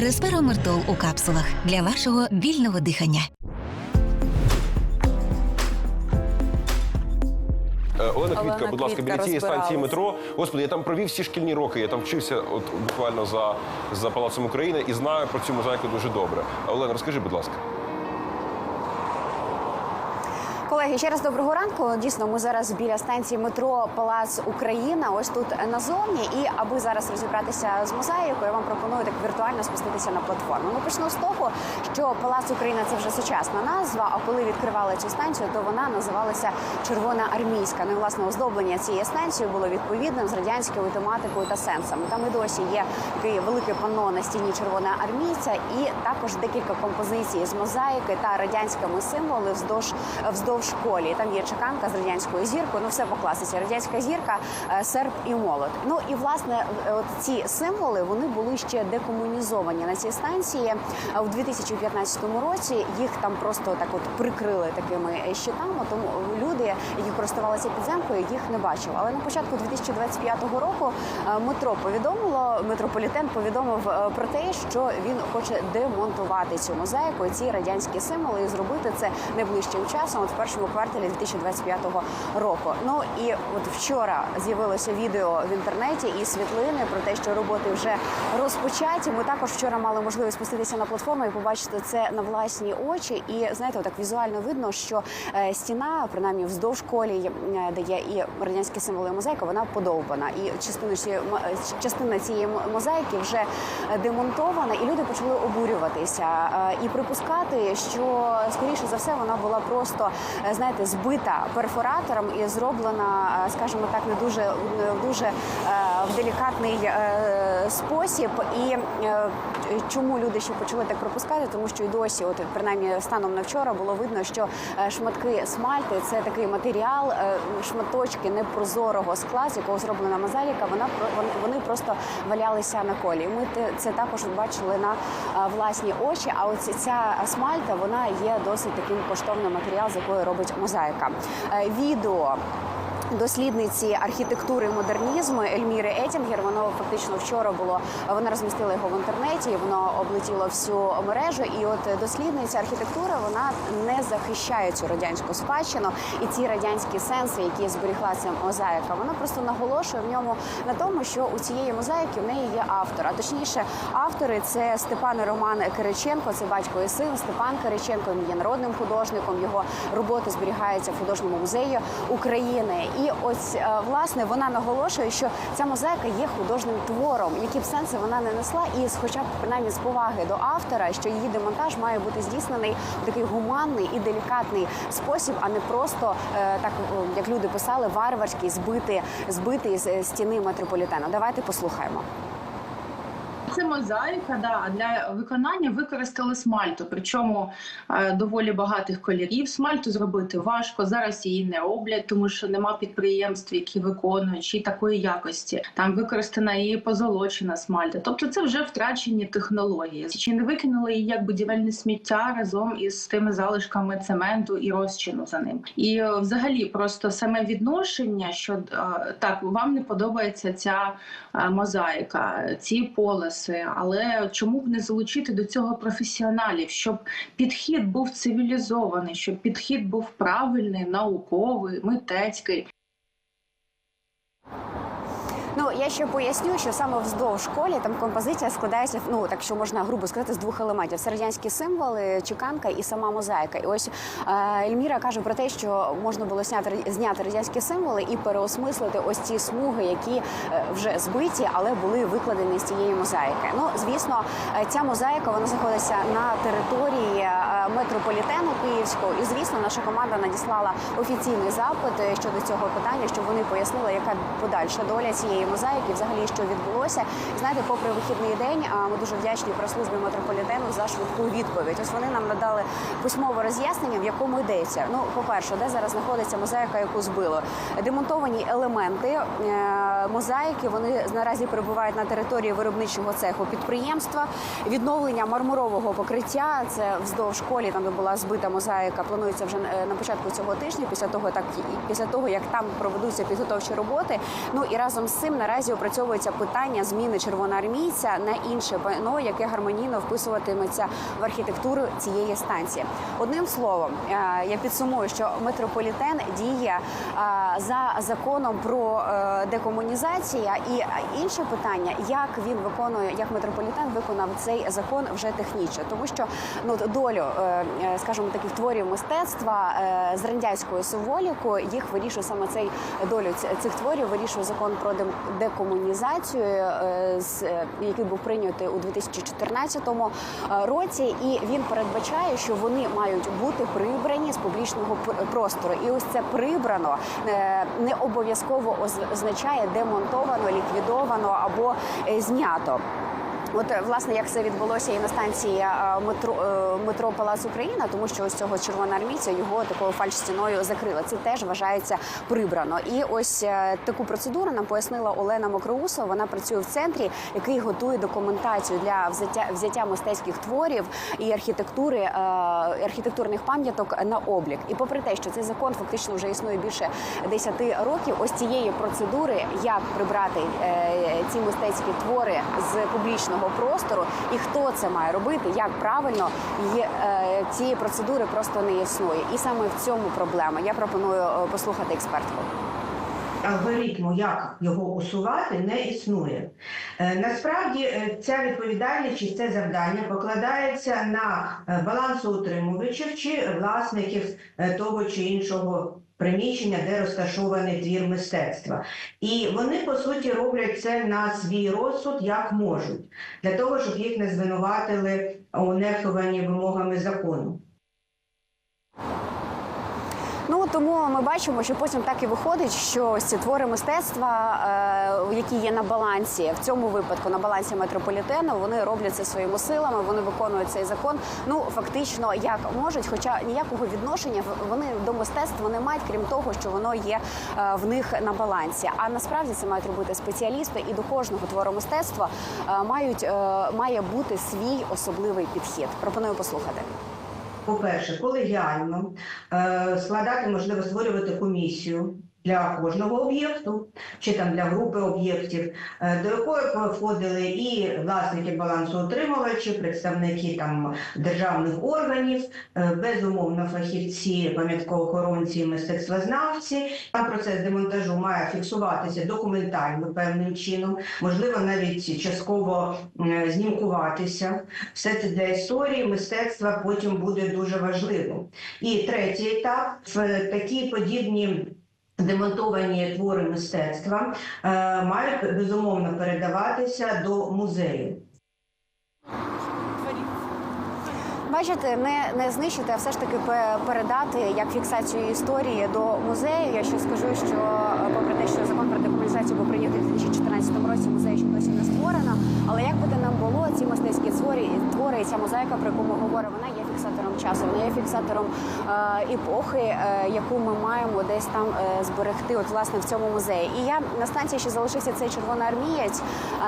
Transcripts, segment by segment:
Респиромертол у капсулах для вашого вільного дихання. Е, Олена Квітка, Олена будь ласка, Квітка біля цієї станції метро. Господи, я там провів всі шкільні роки. Я там вчився от буквально за, за палацом України і знаю про цю мозаїку дуже добре. Олена, розкажи, будь ласка. Колеги, ще раз доброго ранку. Дійсно, ми зараз біля станції метро Палац Україна. Ось тут назовні. І аби зараз розібратися з мозаїкою, я вам пропоную так віртуально спуститися на платформу. Ну почну з того, що Палац Україна це вже сучасна назва. А коли відкривали цю станцію, то вона називалася Червона армійська. Ну і власне оздоблення цієї станції було відповідним з радянською тематикою та сенсами. Там і досі є таке велике панно на стіні Червона армійця, і також декілька композицій з мозаїки та радянськими символи вздовж вздовж колії. Там є чеканка з радянською зіркою. Ну все по класиці. Радянська зірка, е, серп і молот. Ну і власне, е, от ці символи вони були ще декомунізовані на цій станції. У 2015 році їх там просто так от прикрили такими щитами. Тому люди, які користувалися підземкою, їх не бачили. Але на початку 2025 року е, метро повідомило, метрополітен повідомив е, про те, що він хоче демонтувати цю мозаїку, ці радянські символи, і зробити це найближчим часом, от в першому кварталі 2025 року. Ну і от вчора з'явилося відео в інтернеті і світлини про те, що роботи вже розпочаті. Ми також вчора мали можливість спуститися на платформу і побачити це на власні очі. І знаєте, так візуально видно, що е, стіна, принаймні вздовж колії, е, де є і радянські символи мозаїка, вона подовбана. І частина цієї е, частина цієї мозаїки вже демонтована, і люди почали обурюватися і припускати, що скоріше за все вона була просто знаєте збита перфоратором і зроблена, е, скажімо так, не дуже дуже е, в делікатний е, спосіб. І е, чому люди ще почали так пропускати? Тому що і досі, от принаймні станом на вчора, було видно, що е, шматки смальти це такий матеріал, е, шматочки непрозорого скла, з якого зроблена мозаїка. Вона вони- просто валялися на колі. Ми це також бачили на е, власні очі. А ось ця смальта вона є досить таким коштовним матеріал, з якої робить мозаїка. Е, Відео. Дослідниці архітектури модернізму Ельміри Етінгер. Воно фактично вчора було. Вона розмістила його в інтернеті. Воно облетіло всю мережу. І от дослідниця архітектури вона не захищає цю радянську спадщину і ці радянські сенси, які зберігла ця мозаїка. Вона просто наголошує в ньому на тому, що у цієї мозаїки в неї є автор. А точніше, автори це Степан і Роман Кириченко, це батько і син. Степан Кириченко він є народним художником. Його роботи зберігаються в художньому музеї України. І ось е, власне вона наголошує, що ця мозаїка є художнім твором, які б сенси вона не несла, і хоча б принаймні з поваги до автора, що її демонтаж має бути здійснений в такий гуманний і делікатний спосіб, а не просто е, так, як люди писали, варварський збити, збити з стіни метрополітену. Давайте послухаємо. Це мозаїка, да, для виконання використали смальту, причому е, доволі багатих кольорів. Смальту зробити важко. Зараз її не роблять, тому що нема підприємств, які виконують чи такої якості. Там використана і позолочена смальта. Тобто це вже втрачені технології. Чи не викинули її як будівельне сміття разом із тими залишками цементу і розчину за ним? І е, взагалі, просто саме відношення, що е, так вам не подобається ця е, мозаїка, ці полоси. Але чому б не залучити до цього професіоналів, щоб підхід був цивілізований, щоб підхід був правильний, науковий, митецький. Ну я ще поясню, що саме вздовж школі там композиція складається, ну так що можна грубо сказати, з двох елементів: це радянські символи, чеканка і сама мозаїка. І ось е, Ельміра каже про те, що можна було зняти зняти радянські символи і переосмислити ось ці смуги, які е, вже збиті, але були викладені з цієї мозаїки. Ну звісно, е, ця мозаїка вона знаходиться на території метрополітену Київського. І звісно, наша команда надіслала офіційний запит щодо цього питання, щоб вони пояснили, яка подальша доля цієї мозаїки, взагалі що відбулося. І знаєте, попри вихідний день, а ми дуже вдячні прес-службі метрополітену за швидку відповідь. Ось вони нам надали письмове роз'яснення, в якому йдеться. Ну, по-перше, де зараз знаходиться мозаїка, яку збило. Демонтовані елементи е, мозаїки. Вони наразі перебувають на території виробничого цеху підприємства. Відновлення мармурового покриття це вздовж школі, там де була збита мозаїка. Планується вже е, на початку цього тижня. Після того, так після того як там проведуться підготовчі роботи. Ну і разом з цим наразі опрацьовується питання зміни червоноармійця на інше пано, яке гармонійно вписуватиметься в архітектуру цієї станції. Одним словом, е, я підсумую, що метрополітен діє за законом про е, декомунізація. І інше питання, як він виконує, як метрополітен виконав цей закон вже технічно, тому що ну долю, е, е, скажімо, таких творів мистецтва е, з радянською символікою їх вирішує саме цей долю цих творів вирішує закон про декомунізацію, з який був прийнятий у 2014 е, році, і він передбачає, що вони мають бути прибрані з публічного пр- простору. І ось це прибрано не обов'язково оз- означає демонтовано, ліквідовано або е, знято. От е, власне як це відбулося і на станції е, метро е, метро Палац Україна, тому що ось цього червоноармійця його такою фальш-стіною закрили. Це теж вважається прибрано. І ось таку процедуру нам пояснила Олена Мокроусова. Вона працює в центрі, який готує документацію для взяття взяття мистецьких творів і архітектури архітектурних пам'яток на облік. І попри те, що цей закон фактично вже існує більше 10 років, ось цієї процедури, як прибрати ці мистецькі твори з публічного простору, і хто це має робити, як правильно її е, цієї процедури просто не існує. І саме в цьому проблема. Я пропоную е, послухати експертку. алгоритму, як його усувати, не існує. Е, Насправді ця відповідальність чи це завдання покладається на балансоутримувачів чи власників того чи іншого. Приміщення, де розташований твір мистецтва, і вони по суті роблять це на свій розсуд як можуть, для того, щоб їх не звинуватили у нехтуванні вимогами закону. Ну тому ми бачимо, що потім так і виходить, що ці твори мистецтва, е, які є на балансі, в цьому випадку на балансі метрополітену, вони роблять це своїми силами, вони виконують цей закон. Ну фактично як можуть, хоча ніякого відношення вони до мистецтва не мають, крім того, що воно є е, в них на балансі. А насправді це мають робити спеціалісти, і до кожного твору мистецтва е, мають має бути свій особливий підхід. Пропоную послухати. По-перше, колегіально е, складати, можливо, створювати комісію для кожного об'єкту чи там для групи об'єктів, е, до якої входили і власники балансоутримувачі, представники там державних органів, е, безумовно, фахівці, пам'ятково-охоронці, і мистецтвознавці. Там процес демонтажу має фіксуватися документально певним чином, можливо, навіть частково е, знімкуватися. Все це для історії мистецтва потім буде дуже важливим. І третій етап в такі подібні. Демонтовані твори мистецтва е, мають безумовно передаватися до музею. Бачите, не, не знищити, а все ж таки передати як фіксацію історії до музею. Я ще скажу, що е, попри те, що закон про декомунізацію був прийнятий у 2014 році, музей ще досі не створено. Але як то нам було, ці мистецькі твори, твори ця мозаїка, про яку ми говоримо, вона є фіксатором часу, вона є фіксатором е, епохи, е, яку ми маємо десь там е, зберегти, от власне в цьому музеї. І я на станції ще залишився цей червоноармієць.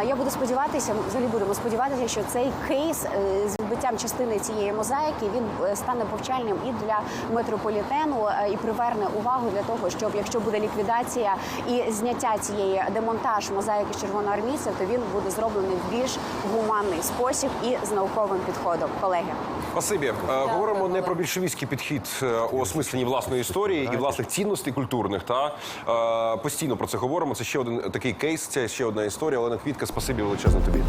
Я буду сподіватися, взагалі будемо сподіватися, що цей кейс з відбиттям частини цієї мозаїки він стане повчальним і для метрополітену і приверне увагу для того, щоб якщо буде ліквідація і зняття цієї демонтаж мозаїки червоноармійців, то він буде зроблений в більш гуманний спосіб і з науковим підходом. Колеги. Спасибі. Е, Говоримо не про більшовістський підхід е, у осмисленні власної історії і власних цінностей культурних. Та е, постійно про це говоримо. Це ще один такий кейс, це ще одна історія. Олена Квітка, спасибі величезне тобі.